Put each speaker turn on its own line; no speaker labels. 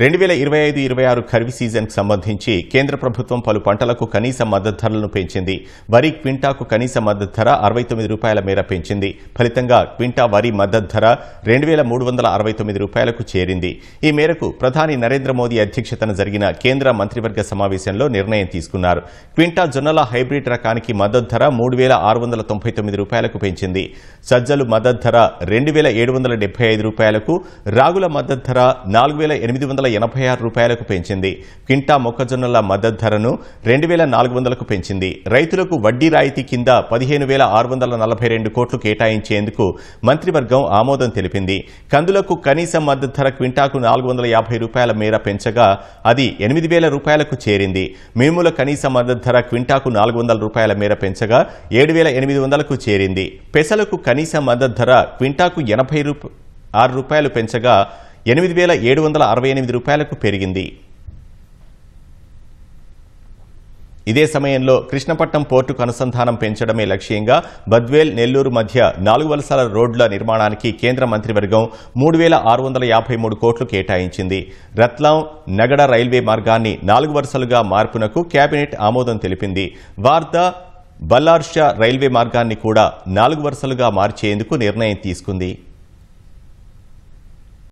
రెండు వేల ఇరవై ఐదు ఇరవై ఆరు ఖరీఫ్ సీజన్కు సంబంధించి కేంద్ర ప్రభుత్వం పలు పంటలకు కనీస మద్దతు ధరలను పెంచింది. వరి క్వింటాకు కనీస మద్దతు ధర అరవై తొమ్మిది రూపాయల మేర పెంచింది. ఫలితంగా క్వింటా వరి మద్దతు ధర రెండు వేల మూడు వందల అరవై తొమ్మిది రూపాయలకు చేరింది. ఈ మేరకు ప్రధాని నరేంద్ర మోదీ అధ్యక్షతన జరిగిన కేంద్ర మంత్రివర్గ సమావేశంలో నిర్ణయం తీసుకున్నారు. క్వింటా జొన్నల హైబ్రిడ్ రకానికి మద్దతు ధర మూడు వేల ఆరు వందల తొంభై తొమ్మిది రూపాయలకు పెంచింది. సజ్జలు మద్దతు ధర రెండు వేల ఏడు వందల డెబ్బై ఐదు రూపాయలకు రాగుల మద్దతు ధర నాలుగు వేల ఎనిమిది వందల ఎనభై ఆరు రూపాయలకు పెంచింది. క్వింటా మొక్కజొన్నల మద్దతు ధరను రెండు వేల నాలుగు వందలకు పెంచింది. రైతులకు వడ్డీ రాయితీ కింద పదిహేను వేల ఆరు వందల నలభై రెండు కోట్లు కేటాయించేందుకు మంత్రివర్గం ఆమోదం తెలిపింది. కందులకు కనీస మద్దతు ధర క్వింటాకు నాలుగు వందల యాభై రూపాయల మేర పెంచగా అది ఎనిమిది వేల రూపాయలకు చేరింది. మినుముల కనీస మద్దతు ధర క్వింటాకు నాలుగు వందల రూపాయల మేర పెంచగా ఏడు వేల ఎనిమిది వందలకు చేరింది. పెసలకు కనీస మద్దతు ధర క్వింటాకు ఎనభై రూప ఆరు రూపాయలు పెంచగా ఎనిమిది వేల ఏడు వందల అరవై ఎనిమిది రూపాయలకు పెరిగింది. ఇదే సమయంలో కృష్ణపట్నం పోర్టుకు అనుసంధానం పెంచడమే లక్ష్యంగా బద్వేల్ నెల్లూరు మధ్య నాలుగు వలసల రోడ్ల నిర్మాణానికి కేంద్ర మంత్రివర్గం మూడు వేల ఆరు వందల యాభై మూడు కోట్లు కేటాయించింది. రత్లాం నగడ రైల్వే మార్గాన్ని నాలుగు వరుసలుగా మార్పునకు కేబినెట్ ఆమోదం తెలిపింది. వార్దా బల్లార్షా రైల్వే మార్గాన్ని కూడా నాలుగు వరుసలుగా మార్చేందుకు నిర్ణయం తీసుకుంది.